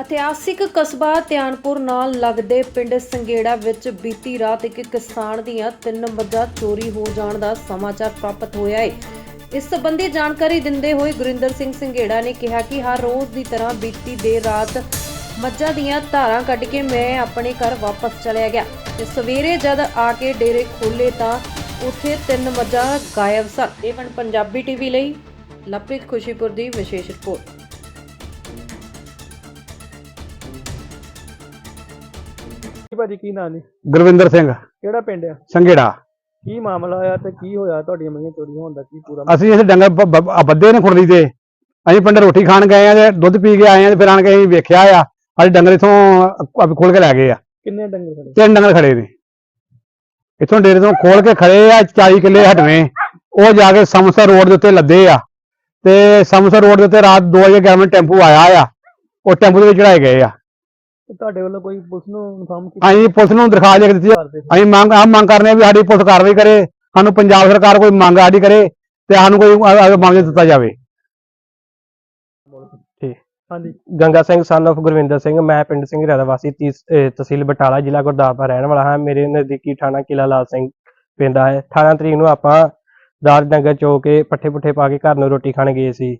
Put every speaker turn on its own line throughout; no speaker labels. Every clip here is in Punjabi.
ਇਤਿਹਾਸਿਕ ਕਸਬਾ ਧਿਆਨਪੁਰ ਨਾਲ ਲੱਗਦੇ ਪਿੰਡ ਸੰਗੇੜਾ ਵਿੱਚ ਬੀਤੀ ਰਾਤ ਇੱਕ ਕਿਸਾਨ ਦੀਆਂ ਤਿੰਨ ਮੱਝਾਂ ਚੋਰੀ ਹੋ ਜਾਣ ਦਾ ਸਮਾਚਾਰ ਪ੍ਰਾਪਤ ਹੋਇਆ ਹੈ ਇਸ ਸੰਬੰਧੀ ਜਾਣਕਾਰੀ ਦਿੰਦੇ ਹੋਏ ਗੁਰਿੰਦਰ ਸਿੰਘ ਸੰਘੇੜਾ ਨੇ ਕਿਹਾ ਕਿ ਹਰ ਰੋਜ਼ ਦੀ ਤਰ੍ਹਾਂ ਬੀਤੀ ਦੇਰ ਰਾਤ ਮੱਝਾਂ ਦੀਆਂ ਧਾਰਾਂ ਕੱਢ ਕੇ ਮੈਂ ਆਪਣੇ ਘਰ ਵਾਪਸ ਚਲਿਆ ਗਿਆ ਤੇ ਸਵੇਰੇ ਜਦ ਆ ਕੇ ਡੇਰੇ ਖੋਲੇ ਤਾਂ ਉੱਥੇ ਤਿੰਨ ਮੱਝਾਂ ਗਾਇਬ ਸਨ। ਏਵਨ ਪੰਜਾਬੀ ਟੀਵੀ ਲਈ ਲਵਪ੍ਰੀਤ ਖੁਸ਼ੀਪੁਰ ਦੀ ਵਿਸ਼ੇਸ਼ ਰਿਪੋਰਟ।
ਜੀ ਭਾਜੀ ਕੀ ਨਾਂ ਨੇ
ਗੁਰਵਿੰਦਰ ਸਿੰਘ।
ਕਿਹੜਾ ਪਿੰਡ ਆ?
ਸੰਘੇੜਾ।
ਕੀ ਮਾਮਲਾ ਹੋਇਆ ਤੇ ਕੀ ਹੋਇਆ? ਤੁਹਾਡੀਆਂ ਮਈਆਂ ਚੋਰੀ ਹੋਣ ਦਾ ਕੀ ਪੂਰਾ
ਅਸੀਂ ਇਸ ਡੰਗਰ ਬ- ਬ- ਨੇ ਖੁਰਲੀ ਤੇ। ਅਸੀਂ ਪਿੰਡ ਰੋਟੀ ਖਾਣ ਗਏ ਆ ਤੇ ਦੁੱਧ ਪੀ ਕੇ ਆਏ ਆ ਤੇ ਫਿਰ ਆਣ ਕੇ ਅਸੀਂ ਵੇਖਿਆ ਆ ਸਾਡੇ ਡੰਗਰ ਇਥੋਂ ਖੋਲ ਕੇ ਲੈ ਗਏ ਆ।
ਕਿੰਨੇ ਡੰਗਰ ਖੜੇ?
ਤਿੰਨ ਡੰਗਰ ਖੜੇ ਨੇ। ਇਥੋਂ ਡੇਰੇ ਤੋਂ ਖੋਲ ਕੇ ਖੜੇ ਆ 40 ਕਿੱਲੇ ਹਟਵੇਂ। ਉਹ ਜਾ ਕੇ ਸਮਸਰ ਰੋਡ ਦੇ ਉੱਤੇ ਲੱਦੇ ਆ। ਤੇ ਸਮਸਰ ਰੋਡ ਦੇ ਉੱਤੇ ਰਾਤ 2 ਵਜੇ ਗਵਰਨਮੈਂਟ ਟੈਂਪੂ ਆਇਆ ਆ। ਉਹ ਟੈਂਪੂ ਦੇ ਵਿੱਚ ਚੜਾਏ ਗਏ ਆ।
ਤੇ ਤੁਹਾਡੇ ਵੱਲੋਂ ਕੋਈ ਪੁਲਿਸ ਨੂੰ ਇਨਫਾਰਮ ਕੀਤਾ?
ਅਸੀਂ ਪੁਲਿਸ ਨੂੰ ਦਰਖਾਸਤ ਲਿਖ ਦਿੱਤੀ ਆ।
ਕਰਦੇ ਸੀ?
ਅਸੀਂ ਮੰਗ ਆ ਮੰਗ ਕਰਨੇ ਆ ਵੀ ਸਾਡੀ ਪੁਲਿਸ ਕਾਰਵਾਈ ਕਰੇ ਸਾਨੂੰ ਪੰਜਾਬ ਸਰਕਾਰ ਕੋਈ ਮੰਗ ਸਾਡੀ ਕਰੇ ਤੇ ਸਾਨੂੰ ਕੋਈ ਮਾਮਲਾ ਦਿੱਤਾ ਜਾਵੇ।
ਹਾਂਜੀ।
ਗੰਗਾ ਸਿੰਘ ਸਨ of ਗੁਰਵਿੰਦਰ ਸਿੰਘ ਮੈਂ ਪਿੰਡ ਸਿੰਘਰਾ ਦਾ ਵਾਸੀ ਤੀਸ- ਅਹ ਤਹਿਸੀਲ ਬਟਾਲਾ ਜ਼ਿਲ੍ਹਾ ਗੁਰਦਾਸਪੁਰ ਰਹਿਣ ਵਾਲਾ ਹਾਂ। ਮੇਰੇ ਨਜ਼ਦੀਕੀ ਥਾਣਾ ਕਿਲਾ ਲਾਲ ਸਿੰਘ ਪੈਂਦਾ ਹੈ 18 ਤਰੀਕ ਨੂੰ ਆਪਾਂ ਰਾਤ ਡੰਗਰ ਚੋ ਕੇ ਪੱਠੇ ਪੁੱਠੇ ਪਾ ਕੇ ਘਰ ਨੂੰ ਰੋਟੀ ਖਾਣ ਗਏ ਸੀ।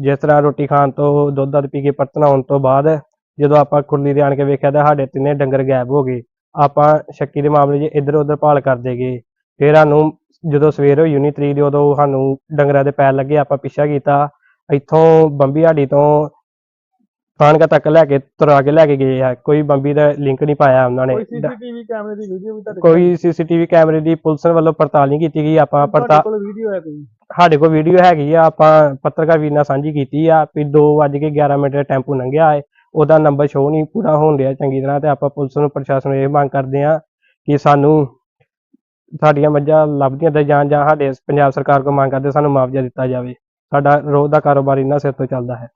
ਜਿਸ ਤਰ੍ਹਾਂ ਰੋਟੀ ਖਾਣ ਤੋਂ ਦੁੱਧ ਦੱਧ ਪੀ ਕੇ ਪਰਤਨ ਆਉਣ ਤੋਂ ਬਾਅਦ ਜਦੋਂ ਆਪਾਂ ਕੁਰਲੀ ਦੇ ਆਣ ਕੇ ਵੇਖਿਆ ਤਾਂ ਸਾਡੇ ਤਿੰਨੇ ਡੰਗਰ ਗਾਇਬ ਹੋ ਗਏ। ਆਪਾਂ ਸ਼ੱਕੀ ਦੇ ਮਾਮਲੇ 'ਚ ਇੱਧਰ ਉੱਧਰ ਭਾਲ ਕਰਦੇ ਗਏ ਫਿਰ ਸਾਨੂੰ ਜਦੋਂ ਸਵੇਰ ਹੋਈ 19 ਤਰੀਕ ਦੀ ਉਦੋਂ ਸਾਨੂੰ ਡੰਗਰਾਂ ਦੇ ਪੈਰ ਲੱਗੇ ਆਪਾਂ ਪਿੱਛਾ ਕੀਤਾ। ਇੱਥੋਂ ਬੰਬੀ ਹਾੜੀ ਤੋਂ ਖਾਨਕਾ ਤੱਕ ਲੈ ਕੇ ਤੁਰਾ ਕੇ ਲੈ ਕੇ ਗਏ ਆ। ਕੋਈ ਬੰਬੀ ਦਾ ਲਿੰਕ ਨਹੀਂ ਪਾਇਆ ਉਹਨਾਂ ਨੇ।
ਕੋਈ ਸੀਸੀਟੀਵੀ ਕੈਮਰੇ ਦੀ ਵੀਡੀਓ ਵੀ ਤੁਹਾਡੇ
ਕੋਈ ਸੀਸੀਟੀਵੀ ਕੈਮਰੇ ਦੀ ਪੁਲਿਸ ਵੱਲੋਂ ਪੜਤਾਲ ਨਹੀਂ ਕੀਤੀ ਗਈ। ਆਪਾਂ ਪੜਤਾਲ
ਕੋਲ ਵੀਡੀਓ ਹੈ ਕੋਈ?
ਸਾਡੇ ਕੋਲ ਵੀਡੀਓ ਹੈਗੀ ਆ। ਆਪਾਂ ਪੱਤਰਕਾਰ ਵੀਰ ਨਾਲ ਸਾਂਝੀ ਕੀਤੀ ਆ ਵੀ 2:11 ਮਿੰਟ ਦਾ ਟੈਂਪੂ ਲੰਘਿਆ ਹੈ। ਉਹਦਾ ਨੰਬਰ ਸ਼ੋ ਨਹੀਂ ਪੂਰਾ ਹੋਣ ਰਿਹਾ ਚੰਗੀ ਤਰ੍ਹਾਂ ਤੇ ਆਪਾਂ ਪੁਲਿਸ ਨੂੰ, ਪ੍ਰਸ਼ਾਸਨ ਨੂੰ ਇਹ ਮੰਗ ਕਰਦੇ ਆ ਕਿ ਸਾਨੂੰ ਸਾਡੀਆਂ ਮੱਝਾਂ ਲੱਭਦੀਆਂ ਤੇ ਜਾਂ ਜਾਂ ਸਾਡੇ ਪੰਜਾਬ ਸਰਕਾਰ ਕੋਲ ਮੰਗ ਕਰਦੇ ਸਾਨੂੰ ਮੁਆਵਜ਼ਾ ਦਿੱਤਾ ਜਾਵੇ। ਸਾਡਾ ਰੋਜ਼ ਦਾ ਕਾਰੋਬਾਰ ਇਹਨਾਂ ਸਿਰ ਤੋਂ ਚੱਲਦਾ ਹੈ।